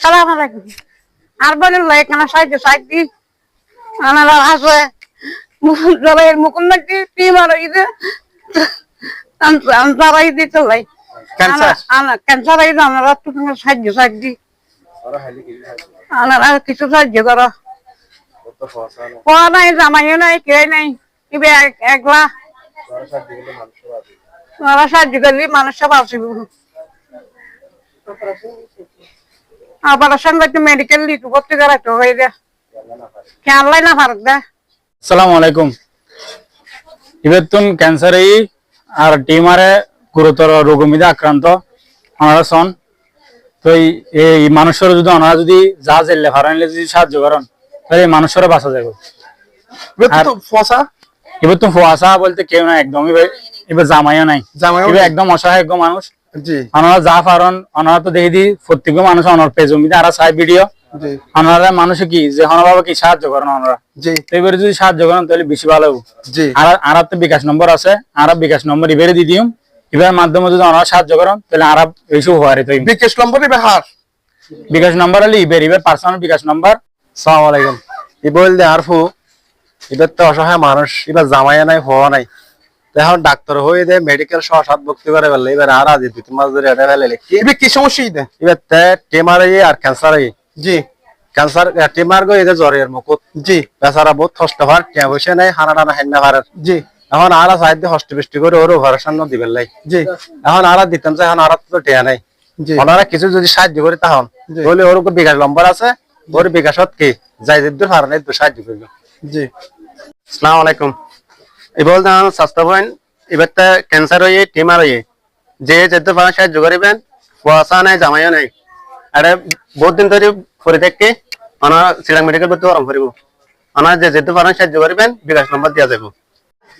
সালাম আলাইকুম আর বলেন লাই কেন সাহায্য সাহায্য আনারা আছে জলের মুকুন্দ টিমার হইছে ক্যান্সার হইছে তো লাই ক্যান্সার? আনা ক্যান্সার হইছে আনারা তো সাহায্য সাহায্য। আনারা কিছু সাহায্য করো। পড়া নাই জামাইও নাই কেউ নাই কিবে একলা? ওরা সাহায্য করলে মানুষ সব আসিব। মেডিকেল হয়ে খেয়ালাই না দে? আলাইকুম। ইবেতুন ক্যান্সার এই আর টিমারে গুরুতর রোগ মিদে আক্রান্ত। ওনারা সন তো এই- মানুষের যদি ওনারা যদি যা জেলে ফারাইলে যদি সাহায্য করেন তাহলে এই মানুষের বাঁচা যাবে। এবার তো ফুয়াশা? বলতে কেউ না একদম এবার জামাইও নাই। জামাইও। একদম অসহায় মানুষ। যা পারেন তো দেখি প্রত্যেক মানুষ ওনার পেজ জমিতে আর চাই ভিডিও জি। মানুষে কি যে ওনারা কি সাহায্য করেন ওনারা এবারে যদি সাহায্য করেন তাহলে বেশি ভালো আর আর তো বিকাশ নম্বর আছে আর বিকাশ নম্বর এবারে দিয়ে দিম। এবার মাধ্যমে যদি ওনারা সাহায্য করেন তাহলে আর এইসব হওয়ারে তো বিকেশ নম্বর বেহার। বিকাশ নম্বর হলে এবার এবার পার্সোনাল বিকাশ নম্বর। সালাম আলাইকুম। ইবল দে আরফু এবার তো অসহায় মানুষ এবার জামাইয়া নাই হওয়া নাই। এখন ডাক্তার হয়ে দে মেডিকেল সহ সাত ভর্তি করে ফেললে এবার আর আজ দুই তিন মাস ধরে এটা ফেলে এবার কি সমস্যা ইদে এবার টেমার আর ক্যান্সার জি। ক্যান্সার টেমার গো এদের জ্বরের মুকুট। জি। বেচারা বহুত কষ্ট টিয়া বসে নাই হানা টানা হেন্না পারে জি। এখন আর সাহায্য হস্ত বৃষ্টি করে ওর অপারেশন দিবেন লাই। জি। এখন আর দিতাম এখন আর তো টিয়া নাই। ওনারা কিছু যদি সাহায্য করে তখন জি। বলে ওর বিকাশ নম্বর আছে ওর বিকাশত কি? যাই যে হার সাহায্য করবে। জি। সালাম আলাইকুম। এবার স্বাস্থ্য পয়েন্ট এবার তো ক্যান্সার হয়ে টিমার হয়ে যে যেতে পারেন সাহায্য করিবেন কুয়াশা নাই, জামাইও নাই। আরে বহুত দিন ধরে করে থেকে ওনার সিরাং মেডিকেল ভর্তি আরম্ভ করিব। ওনার যে যেতে পারেন সাহায্য করিবেন বিকাশ নম্বর দিয়া যাব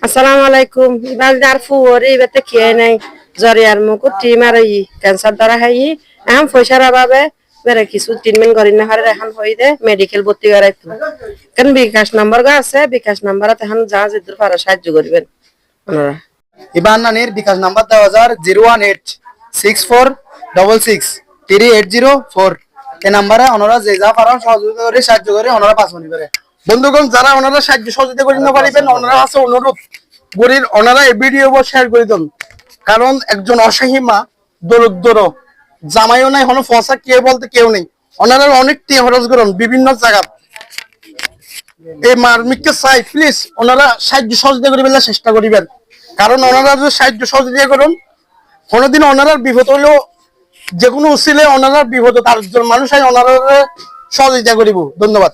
আসসালামু আলাইকুম। ইবাল দার ফুয়ারে ইবাতে খেয়ে নাই। জ্বরে আর মুকু টিম আর ই ক্যান্সার দ্বারা হাই এখন পয়সার অভাবে বেড়ে কিছু ট্রিটমেন্ট করি না, হারে এখন হই দে মেডিকেল ভর্তি করাইতো কারণ বিকাশ নম্বর গা আছে, বিকাশ নম্বরত এখন যা যেদূর পারো সাহায্য করবেন। ওনারা। ইবান নানির বিকাশ নাম্বার দেওয়া হাজার zero one eight six four double six three eight zero four. এই নাম্বারে ওনারা যে যা পারেন সহযোগিতা করে, সাহায্য করে, ওনারা পাঁচ মনি করে বন্ধুগণ, যারা ওনারা সাহায্য সহযোগিতা করে নিতে পারিবেন, ওনারা আছে অনুরোধ গরিব, ওনারা এই ভিডিও শেয়ার করে দেন। কারণ একজন অসহায় মা, দরিদ্র জামাইও নাই, হলো ফসা, কে বলতে কেউ নেই। ওনারা অনেক টিয়া খরচ বিভিন্ন জায়গা। এই মার্মিককে চাই প্লিজ ওনারা সাহায্য সহযোগিতা করিবেন চেষ্টা করিবেন। কারণ ওনারা যদি সাহায্য সহযোগিতা করুন, কোনোদিন ওনারা বিপদ হলেও যে কোনো উচিলে ওনারা বিপদ তার মানুষ ওনারা সহযোগিতা করিব। ধন্যবাদ।